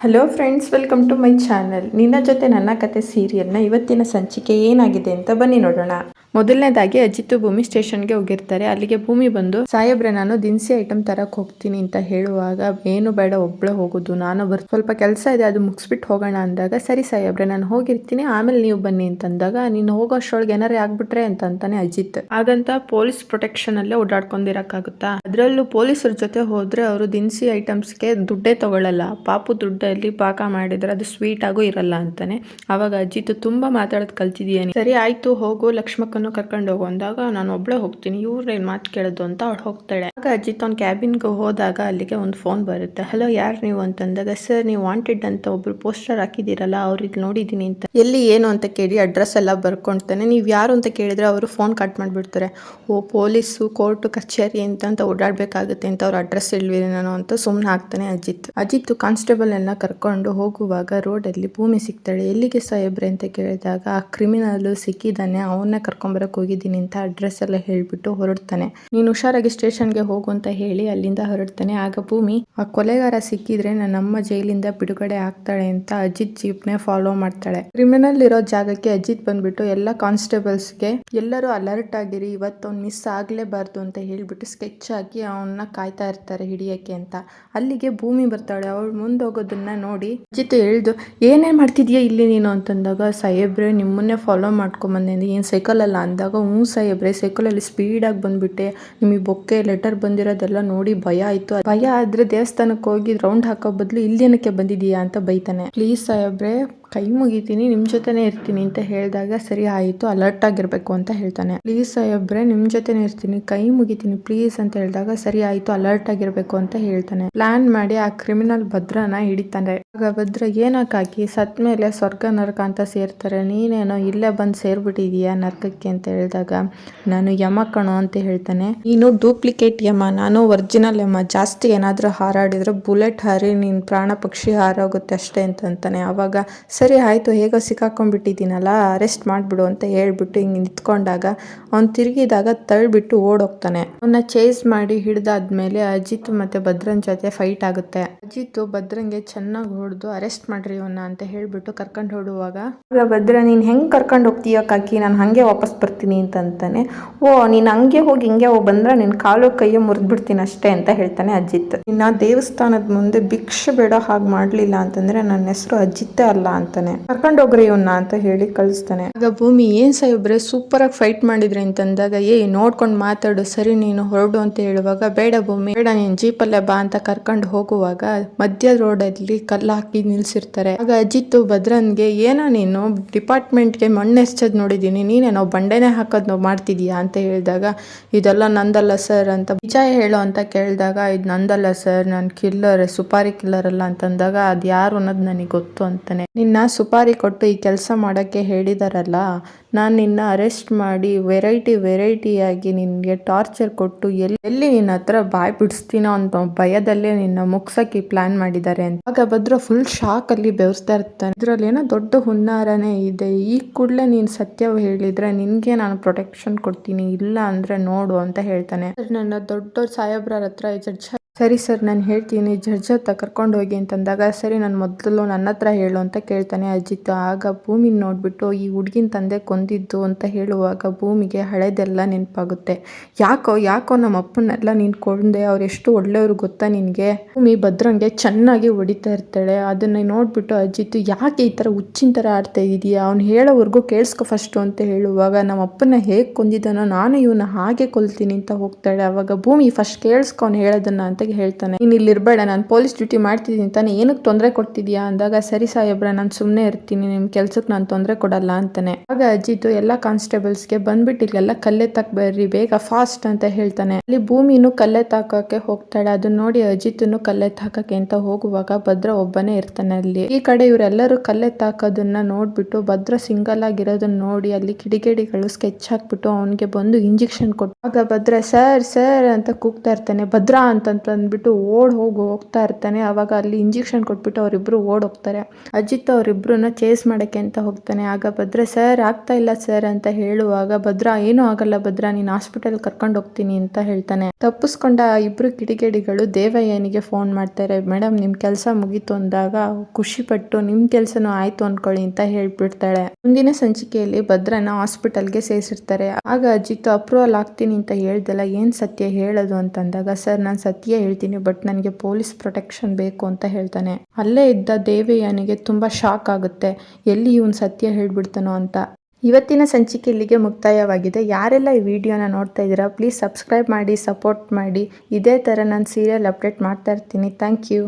Hello friends welcome to my channel ನಿನ್ನ ಜೊತೆ ನನ್ನ ಕತೆ ಸೀರಿಯಲ್ನ ಇವತ್ತಿನ ಸಂಚಿಕೆ ಏನಾಗಿದೆ ಅಂತ ಬನ್ನಿ ನೋಡೋಣ. ಮೊದಲನೇದಾಗಿ ಅಜಿತ್ ಭೂಮಿ ಸ್ಟೇಷನ್ಗೆ ಹೋಗಿರ್ತಾರೆ. ಅಲ್ಲಿಗೆ ಭೂಮಿ ಬಂದು, ಸಾಹೇಬ್ರೆ, ನಾನು ದಿನಸಿ ಐಟಮ್ ತರಕ್ ಹೋಗ್ತೀನಿ ಅಂತ ಹೇಳುವಾಗ ಏನು ಬೇಡ, ಒಬ್ಳೆ ಹೋಗೋದು, ನಾನು ಬರ್ ಸ್ವಲ್ಪ ಕೆಲಸ ಇದೆ, ಅದು ಮುಗಿಸ್ಬಿಟ್ಟು ಹೋಗೋಣ ಅಂದಾಗ, ಸರಿ ಸಾಹೇಬ್ರೆ, ನಾನು ಹೋಗಿರ್ತೀನಿ, ಆಮೇಲೆ ನೀವು ಬನ್ನಿ ಅಂತಂದಾಗ, ನೀನು ಹೋಗೋ ಅಷ್ಟೊಳಗೆ ಏನಾರೇ ಆಗ್ಬಿಟ್ರೆ ಅಂತ ಅಂತಾನೆ ಅಜಿತ್. ಹಾಗಂತ ಪೊಲೀಸ್ ಪ್ರೊಟೆಕ್ಷನ್ ಅಲ್ಲೇ ಓಡಾಡ್ಕೊಂಡಿರಕ್ಕಾಗುತ್ತಾ? ಅದರಲ್ಲೂ ಪೊಲೀಸರ ಜೊತೆ ಹೋದ್ರೆ ಅವರು ದಿನಸಿ ಐಟಮ್ಸ್ಗೆ ದುಡ್ಡೇ ತಗೊಳ್ಳಲ್ಲ ಪಾಪು ದುಡ್ಡಲ್ಲಿ ಪಾಕ ಮಾಡಿದ್ರೆ ಅದು ಸ್ವೀಟ್ ಆಗು ಇರಲ್ಲ ಅಂತಾನೆ. ಅವಾಗ ಅಜಿತ್, ತುಂಬಾ ಮಾತಾಡೋದು ಕಲ್ತಿದೀಯ ಸರಿ, ಆಯ್ತು, ಹೋಗು ಲಕ್ಷ್ಮಕ್ಕನ್ನು ಕರ್ಕೊಂಡು ಹೋಗು ಅಂದಾಗ ನಾನು ಒಬ್ಳೆ ಹೋಗ್ತೀನಿ ಇವ್ರೇನ್ ಮಾತು ಕೇಳೋದು ಅಂತ ಅವಳು ಹೋಗ್ತಾಳೆ. ಆಗ ಅಜಿತ್ ಅವ್ನ ಕ್ಯಾಬಿನ್ಗೆ ಹೋದಾಗ ಅಲ್ಲಿಗೆ ಒಂದು ಫೋನ್ ಬರುತ್ತೆ. ಹಲೋ ಯಾರು ನೀವು? ಅಂತಂದಾಗ ಸರ್ ನೀವು ವಾಂಟೆಡ್ ಅಂತ ಒಬ್ರು ಪೋಸ್ಟರ್ ಹಾಕಿದ್ದೀರಲ್ಲ, ಅವ್ರಿಗೆ ನೋಡಿದೀನಿ ಅಂತ. ಎಲ್ಲಿ ಏನು ಅಂತ ಕೇಳಿ ಅಡ್ರೆಸ್ ಎಲ್ಲ ಬರ್ಕೊಂತಾನೆ ನೀವು ಯಾರು ಅಂತ ಕೇಳಿದ್ರೆ ಅವರು ಫೋನ್ ಕಟ್ ಮಾಡಿಬಿಡ್ತಾರೆ. ಓ, ಪೊಲೀಸು ಕೋರ್ಟು ಕಚೇರಿ ಅಂತ ಅಂತ ಓಡಾಡಬೇಕಾಗುತ್ತೆ ಅಂತ ಅವ್ರ ಅಡ್ರೆಸ್ ಹೇಳಿವಿ ನಾನು ಅಂತ ಸುಮ್ಮನೆ ಹಾಕ್ತಾನೆ ಅಜಿತ್ ಅಜಿತ್ ಕಾನ್ಸ್ಟೇಬಲ್ ಎಲ್ಲ ಕರ್ಕೊಂಡು ಹೋಗುವಾಗ ರೋಡಲ್ಲಿ ಭೂಮಿ ಸಿಗ್ತಾಳೆ. ಎಲ್ಲಿಗೆ ಸಾಹೇಬ್ರೆ ಅಂತ ಕೇಳಿದಾಗ, ಆ ಕ್ರಿಮಿನಲ್ ಸಿಕ್ಕಿದ್ದಾನೆ, ಅವನ್ನ ಕರ್ಕೊಂಬರಕ್ ಹೋಗಿದ್ದೀನಿ ಅಂತ ಅಡ್ರೆಸ್ ಎಲ್ಲ ಹೇಳ್ಬಿಟ್ಟು ಹೊರಡ್ತಾನೆ. ನೀನು ಹುಷಾರಾಗಿ ಸ್ಟೇಷನ್ಗೆ ಹೋಗು ಅಂತ ಹೇಳಿ ಅಲ್ಲಿಂದ ಹೊರಡ್ತಾನೆ. ಆಗ ಭೂಮಿ, ಆ ಕೊಲೆಗಾರ ಸಿಕ್ಕಿದ್ರೆ ನನ್ನ ಅಮ್ಮ ಜೈಲಿಂದ ಬಿಡುಗಡೆ ಆಗ್ತಾಳೆ ಅಂತ ಅಜಿತ್ ಜೀಪ್ನೇ ಫಾಲೋ ಮಾಡ್ತಾಳೆ. ಕ್ರಿಮಿನಲ್ ಇರೋ ಜಾಗಕ್ಕೆ ಅಜಿತ್ ಬಂದ್ಬಿಟ್ಟು ಎಲ್ಲ ಕಾನ್ಸ್ಟೇಬಲ್ಸ್ಗೆ ಎಲ್ಲರೂ ಅಲರ್ಟ್ ಆಗಿರಿ ಇವತ್ತು ಅವ್ನು ಮಿಸ್ ಆಗ್ಲೇಬಾರ್ದು ಅಂತ ಹೇಳ್ಬಿಟ್ಟು ಸ್ಕೆಚ್ ಹಾಕಿ ಅವನ್ನ ಕಾಯ್ತಾ ಇರ್ತಾರೆ ಹಿಡಿಯಕ್ಕೆ ಅಂತ. ಅಲ್ಲಿಗೆ ಭೂಮಿ ಬರ್ತಾಳೆ. ಅವಳು ಮುಂದೋಗೋದನ್ನ ನೋಡಿ ಅಜಿತ್ ಹೇಳ್ದು, ಏನೇನ್ ಮಾಡ್ತಿದ್ಯಾ ಇಲ್ಲಿ ನೀನು? ಅಂತಂದಾಗ, ಸಾಹೇಬ್ರೆ, ನಿಮ್ಮನ್ನೇ ಫಾಲೋ ಮಾಡ್ಕೊಂಬಂದೆ ಏನು ಸೈಕಲ್ ಅಲ್ಲ ಅಂದಾಗ, ಹ್ಞೂ ಸಾಹೇಬ್ರೆ ಸೈಕಲಲ್ಲಿ ಸ್ಪೀಡಾಗಿ ಬಂದುಬಿಟ್ಟೆ. ನಿಮಗೆ ಬೊಕ್ಕೆ ಲೆಟರ್ ಬಂದಿರೋದೆಲ್ಲ ನೋಡಿ ಭಯ ಆಯಿತು. ಭಯ ಆದರೆ ದೇವಸ್ಥಾನಕ್ಕೆ ಹೋಗಿ ರೌಂಡ್ ಹಾಕೋ ಬದಲು ಇಲ್ಲೇನಕ್ಕೆ ಬಂದಿದ್ದೀಯಾ ಅಂತ ಬೈತಾನೆ. ಪ್ಲೀಸ್ ಸಾಹೇಬ್ರೆ ಕೈ ಮುಗಿತೀನಿ ನಿಮ್ಮ ಜೊತೆನೇ ಇರ್ತೀನಿ ಅಂತ ಹೇಳಿದಾಗ ಸರಿ ಆಯಿತು ಅಲರ್ಟ್ ಆಗಿರಬೇಕು ಅಂತ ಹೇಳ್ತಾನೆ. ಪ್ಲೀಸ್ ಸಾಹೇಬ್ರೆ ನಿಮ್ಮ ಜೊತೆನೇ ಇರ್ತೀನಿ, ಕೈ ಮುಗಿತೀನಿ, ಪ್ಲೀಸ್ ಅಂತ ಹೇಳಿದಾಗ ಸರಿ ಆಯಿತು ಅಲರ್ಟ್ ಆಗಿರಬೇಕು ಅಂತ ಹೇಳ್ತಾನೆ. ಪ್ಲಾನ್ ಮಾಡಿ ಆ ಕ್ರಿಮಿನಲ್ ಭದ್ರನ ಹಿಡಿತಾನೆ. ಆಗ ಭದ್ರ ಏನಕ್ಕಾಗಿ ಸತ್ ಮೇಲೆ ಸ್ವರ್ಗ ನರಕ ಅಂತ ಸೇರ್ತಾರೆ, ನೀನೇನೋ ಇಲ್ಲೇ ಬಂದು ಸೇರ್ಬಿಟ್ಟಿದೀಯಾ ನರಕಕ್ಕೆ ಅಂತ ಹೇಳಿದಾಗ, ನಾನು ಯಮ ಕಣೋ ಅಂತ ಹೇಳ್ತಾನೆ. ನೀನು ಡೂಪ್ಲಿಕೇಟ್ ಯಮ, ನಾನು ಒರಿಜಿನಲ್ ಯಮ, ಜಾಸ್ತಿ ಏನಾದರೂ ಹಾರಾಡಿದ್ರೆ ಬುಲೆಟ್ ಹಾರಿ ನಿನ್ನ ಪ್ರಾಣ ಪಕ್ಷಿ ಹಾರೋಗುತ್ತೆ ಅಷ್ಟೇ ಅಂತ ಅಂತಾನೆ. ಅವಾಗ ಸರಿ ಆಯಿತು, ಹೇಗೋ ಸಿಕ್ಕಾಕೊಂಡ್ಬಿಟ್ಟಿದ್ದೀನಲ್ಲ ಅರೆಸ್ಟ್ ಮಾಡಿಬಿಡು ಅಂತ ಹೇಳಿಬಿಟ್ಟು ಹಿಂಗೆ ನಿಂತ್ಕೊಂಡಾಗ ಅವ್ನು ತಿರುಗಿದಾಗ ತಳ್ಳಿಬಿಟ್ಟು ಓಡೋಗ್ತಾನೆ. ಅವನ್ನ ಚೇಸ್ ಮಾಡಿ ಹಿಡ್ದಾದ್ಮೇಲೆ ಅಜಿತ್ ಮತ್ತು ಭದ್ರನ್ ಜೊತೆ ಫೈಟ್ ಆಗುತ್ತೆ. ಅಜಿತ್ ಭದ್ರಂಗೆ ಚೆನ್ನಾಗಿ ಹೊಡೆದು ಅರೆಸ್ಟ್ ಮಾಡ್ರಿ ಇವನ್ನ ಅಂತ ಹೇಳಿಬಿಟ್ಟು ಕರ್ಕೊಂಡು ಹೊಡುವಾಗ ಆಗ ಭದ್ರ, ನೀನು ಹೆಂಗೆ ಕರ್ಕೊಂಡು ಹೋಗ್ತೀಯ ಕಾಕಿ? ನಾನು ಹಾಗೆ ವಾಪಸ್ ಬರ್ತೀನಿ ಅಂತಂತಾನೆ ಓ, ನೀನು ಹಂಗೆ ಹೋಗಿ ಹಿಂಗೆ ಹೋಗಿ ಬಂದ್ರೆ ನಿನ್ನ ಕಾಲು ಕೈಯೋ ಮುರಿದ್ಬಿಡ್ತೀನಿ ಅಷ್ಟೇ ಅಂತ ಹೇಳ್ತಾನೆ ಅಜಿತ್. ಇನ್ನು ದೇವಸ್ಥಾನದ ಮುಂದೆ ಭಿಕ್ಷೆ ಬೇಡ ಹಾಗೆ ಮಾಡಲಿಲ್ಲ ಅಂತಂದರೆ ನನ್ನ ಹೆಸರು ಅಜಿತ್ತೇ ಅಲ್ಲ ಅಂತಾನೆ ಕರ್ಕೊಂಡು ಹೋಗ್ರಿ ಇವನ್ನ ಅಂತ ಹೇಳಿ ಕಳಿಸ್ತಾನೆ. ಆಗ ಭೂಮಿ, ಏನ್ ಸಾಹೇಬ್ರೆ ಸೂಪರ್ ಆಗಿ ಫೈಟ್ ಮಾಡಿದ್ರಿ ಅಂತಂದಾಗ, ಏ, ನೋಡ್ಕೊಂಡು ಮಾತಾಡು, ಸರಿ ನೀನು ಹೊರಡು ಅಂತ ಹೇಳುವಾಗ, ಬೇಡ ಭೂಮಿ, ಬೇಡ ನೀನ್ ಜೀಪಲ್ಲೇ ಬಾ ಅಂತ ಕರ್ಕೊಂಡು ಹೋಗುವಾಗ, ಮಧ್ಯ ರೋಡ್ ಅಲ್ಲಿ ಕಲ್ಲು ಹಾಕಿ ನಿಲ್ಸಿರ್ತಾರೆ. ಆಗ ಅಜಿತ್ ಭದ್ರನ್ಗೆ ಏನೋ ನೀನು ಡಿಪಾರ್ಟ್ಮೆಂಟ್ಗೆ ಮಣ್ಣು ಎಸ್ಚದ್ ನೋಡಿದೀನಿ ನೀನೇನೋ ಬಂಡೆನೇ ಹಾಕೋದ್ ಮಾಡ್ತಿದೀಯಾ ಅಂತ ಹೇಳಿದಾಗ, ಇದೆಲ್ಲ ನಂದಲ್ಲ ಸರ್ ಅಂತ ನಿಜ ಹೇಳು ಅಂತ ಕೇಳಿದಾಗ, ಇದು ನಂದಲ್ಲ ಸರ್ ನಾನು ಕಿಲ್ಲರ್ ಸುಪಾರಿ ಕಿಲ್ಲರ್ ಅಲ್ಲ ಅಂತಂದಾಗ, ಅದು ಯಾರು ಅನ್ನೋದು ನನಗೆ ಗೊತ್ತು ಅಂತಾನೆ. ನಿನ್ನ ಸುಪಾರಿ ಕೊಟ್ಟು ಈ ಕೆಲಸ ಮಾಡೋಕ್ಕೆ ಹೇಳಿದಾರಲ್ಲ, ನಾನು ನಿನ್ನ ಅರೆಸ್ಟ್ ಮಾಡಿ ವೆರೈಟಿ ವೆರೈಟಿಯಾಗಿ ನಿನಗೆ ಟಾರ್ಚರ್ ಕೊಟ್ಟು ಎಲ್ಲಿ ಎಲ್ಲಿ ನಿನ್ನ ಹತ್ರ ಬಾಯ್ ಬಿಡಿಸ್ತೀನೋ ಅಂತ ಭಯದಲ್ಲೇ ನಿನ್ನ ಮುಗ್ಸಕ್ಕೆ ಪ್ಲಾನ್ ಮಾಡಿದ್ದಾರೆ ಅಂತ. ಆಗ ಭದ್ರ ಫುಲ್ ಶಾಕ್ ಅಲ್ಲಿ ಬೆವರ್ಸ್ತಾ ಇರ್ತಾನೆ. ಇದರಲ್ಲಿ ಏನೋ ದೊಡ್ಡ ಹುನ್ನಾರನೇ ಇದೆ. ಈ ಕೂಡಲೇ ನೀನು ಸತ್ಯ ಹೇಳಿದ್ರೆ ನಿನಗೆ ನಾನು ಪ್ರೊಟೆಕ್ಷನ್ ಕೊಡ್ತೀನಿ, ಇಲ್ಲ ಅಂದ್ರೆ ನೋಡು ಅಂತ ಹೇಳ್ತಾನೆ. ನನ್ನ ದೊಡ್ಡ ಸಾಹೇಬ್ರ ಹತ್ರ ಸರಿ ಸರ್, ನಾನು ಹೇಳ್ತೀನಿ. ಜಡ್ಜ್ ಹತ್ರ ಕರ್ಕೊಂಡು ಹೋಗಿ ಅಂತಂದಾಗ, ಸರಿ, ನಾನು ಮೊದಲು ನನ್ನ ಹತ್ರ ಹೇಳು ಅಂತ ಕೇಳ್ತಾನೆ ಅಜಿತ್. ಆಗ ಭೂಮಿನ ನೋಡಿಬಿಟ್ಟು, ಈ ಹುಡುಗಿನ ತಂದೆ ಕೊಂದಿದ್ದು ಅಂತ ಹೇಳುವಾಗ ಭೂಮಿಗೆ ಹಳೆದೆಲ್ಲ ನೆನಪಾಗುತ್ತೆ. ಯಾಕೋ ಯಾಕೋ ನಮ್ಮ ಅಪ್ಪನ್ನೆಲ್ಲ ನೀನು ಕೊಂದೆ, ಅವ್ರು ಎಷ್ಟು ಒಳ್ಳೆಯವ್ರು ಗೊತ್ತಾ ನಿನಗೆ? ಭೂಮಿ ಭದ್ರಂಗೆ ಚೆನ್ನಾಗಿ ಹೊಡಿತಾ ಇರ್ತಾಳೆ. ಅದನ್ನು ನೋಡಿಬಿಟ್ಟು ಅಜಿತ್, ಯಾಕೆ ಈ ಥರ ಹುಚ್ಚಿನ ಥರ ಆಡ್ತಾ ಇದೆಯಾ? ಅವ್ನು ಹೇಳೋವರೆಗೂ ಕೇಳಿಸ್ಕೊ ಫಸ್ಟು ಅಂತ ಹೇಳುವಾಗ ನಮ್ಮ ಅಪ್ಪನ ಹೇಗೆ ಕೊಂದಿದ್ದಾನೋ, ನಾನು ಇವನ್ನ ಹಾಗೆ ಕೊಲ್ತೀನಿ ಅಂತ ಹೋಗ್ತಾಳೆ. ಅವಾಗ ಭೂಮಿ ಫಸ್ಟ್ ಕೇಳಿಸ್ಕೊ ಅವ್ನು ಹೇಳೋದನ್ನ ಅಂತ ಹೇಳ್ತಾನೆ, ನೀನು ಇಲ್ಲಿ ಇರಬೇಡ, ನಾನು ಪೊಲೀಸ್ ಡ್ಯೂಟಿ ಮಾಡ್ತಿದ್ದೀನಿ, ತಾನೆ, ಏನಕ್ಕೆ ತೊಂದರೆ ಕೊಡ್ತಿದ್ಯಾ? ಅಂದಾಗ, ಸರಿ ಸಾಹೇಬ್ರ ನಾನು ಸುಮ್ಮನೆ ಇರ್ತೀನಿ ನಿಮ್ಮ ಕೆಲ್ಸಕ್ಕೆ ನಾನು ತೊಂದರೆ ಕೊಡಲ್ಲ, ಅಂತಾನೆ. ಆಗ ಅಜಿತ್ ಎಲ್ಲ ಕಾನ್ಸ್ಟೇಬಲ್ಸ್ಗೆ ಬಂದ್ಬಿಟ್ಟು, ಇಲ್ಲೆಲ್ಲ ಕಲ್ಲೆ ತಾಕ್ ಬರ್ರಿ, ಬೇಗ ಫಾಸ್ಟ್ ಅಂತ ಹೇಳ್ತಾನೆ. ಅಲ್ಲಿ ಭೂಮಿನೂ ಕಲ್ಲೆ ತಾಕೋಕೆ ಹೋಗ್ತಾಳೆ. ಅದನ್ನ ನೋಡಿ ಅಜಿತ್ನು ಕಲ್ಲೆ ತಾಕಕ್ಕೆ ಅಂತ ಹೋಗುವಾಗ ಭದ್ರ ಒಬ್ಬನೇ ಇರ್ತಾನೆ ಅಲ್ಲಿ. ಈ ಕಡೆ ಇವರೆಲ್ಲರೂ ಕಲ್ಲೆ ತಾಕೋದನ್ನ ನೋಡ್ಬಿಟ್ಟು, ಭದ್ರ ಸಿಂಗಲ್ ಆಗಿರೋದನ್ನ ನೋಡಿ ಅಲ್ಲಿ ಕಿಡಿಗೇಡಿಗಳು ಸ್ಕೆಚ್ ಹಾಕ್ಬಿಟ್ಟು ಅವನಿಗೆ ಬಂದು ಇಂಜೆಕ್ಷನ್ ಕೊಟ್ಟು, ಆಗ ಭದ್ರ ಸರ್ ಸರ್ ಅಂತ ಕೂಗ್ತಾ ಇರ್ತಾನೆ. ಭದ್ರ, ಅಂತಂತ ಅಂದ್ಬಿಟ್ಟು ಓಡ್ ಹೋಗಿ, ಹೋಗ್ತಾ ಇರ್ತಾನೆ. ಅವಾಗ ಅಲ್ಲಿ ಇಂಜೆಕ್ಷನ್ ಕೊಟ್ಬಿಟ್ಟು ಅವರಿಬ್ರು ಓಡ್ ಹೋಗ್ತಾರೆ. ಅಜಿತ್ ಅವರಿಬ್ಬರನ್ನ ಚೇಸ್ ಮಾಡಕ್ಕೆ ಅಂತ ಹೋಗ್ತಾನೆ. ಆಗ ಭದ್ರ, ಸರ್, ಆಗ್ತಾ ಇಲ್ಲ ಸರ್ ಅಂತ ಹೇಳುವಾಗ ಭದ್ರ, ಏನೂ ಆಗಲ್ಲ ಭದ್ರ, ನೀನು ಹಾಸ್ಪಿಟಲ್ ಕರ್ಕೊಂಡು ಹೋಗ್ತೀನಿ ಅಂತ ಹೇಳ್ತಾನೆ. ತಪ್ಪಿಸ್ಕೊಂಡ ಇಬ್ರು ಕಿಡಿಗೇಡಿಗಳು ದೇವಯ್ಯನಿಗೆ ಫೋನ್ ಮಾಡ್ತಾರೆ ಮೇಡಮ್ ನಿಮ್ ಕೆಲಸ ಮುಗೀತು ಅಂದಾಗ ಖುಷಿ ಪಟ್ಟು ನಿಮ್ ಕೆಲ್ಸನೂ ಆಯ್ತು ಅನ್ಕೊಳ್ಳಿ ಅಂತ ಹೇಳ್ಬಿಡ್ತಾಳೆ. ಮುಂದಿನ ಸಂಚಿಕೆಯಲ್ಲಿ ಭದ್ರನ ಹಾಸ್ಪಿಟಲ್ಗೆ ಸೇರಿಸಿರ್ತಾರೆ. ಆಗ ಅಜಿತ್, ಅಪ್ರೂವಲ್ ಆಗ್ತೀನಿ ಅಂತ ಹೇಳ್ದಲ್ಲ, ಏನ್ ಸತ್ಯ? ಹೇಳೋದು ಅಂತಂದಾಗ ಸರ್, ನಾನು ಸತ್ಯ ಹೇಳ್ತೀನಿ ಬಟ್ ನನಗೆ ಪೊಲೀಸ್ ಪ್ರೊಟೆಕ್ಷನ್ ಬೇಕು ಅಂತ ಹೇಳ್ತಾನೆ. ಅಲ್ಲೇ ಇದ್ದ ದೇವಯ್ಯನಿಗೆ ತುಂಬಾ ಶಾಕ್ ಆಗುತ್ತೆ. ಎಲ್ಲಿ ಇವನು ಸತ್ಯ ಹೇಳ್ಬಿಡ್ತಾನೋ ಅಂತ. ಇವತ್ತಿನ ಸಂಚಿಕೆ ಇಲ್ಲಿಗೆ ಮುಕ್ತಾಯವಾಗಿದೆ. ಯಾರೆಲ್ಲ ಈ ವಿಡಿಯೋನ ನೋಡ್ತಾ ಇದ್ದೀರಾ ಪ್ಲೀಸ್ ಸಬ್ಸ್ಕ್ರೈಬ್ ಮಾಡಿ ಸಪೋರ್ಟ್ ಮಾಡಿ. ಇದೇ ಥರ ನಾನು ಸೀರಿಯಲ್ ಅಪ್ಡೇಟ್ ಮಾಡ್ತಾ ಇರ್ತೀನಿ. Thank you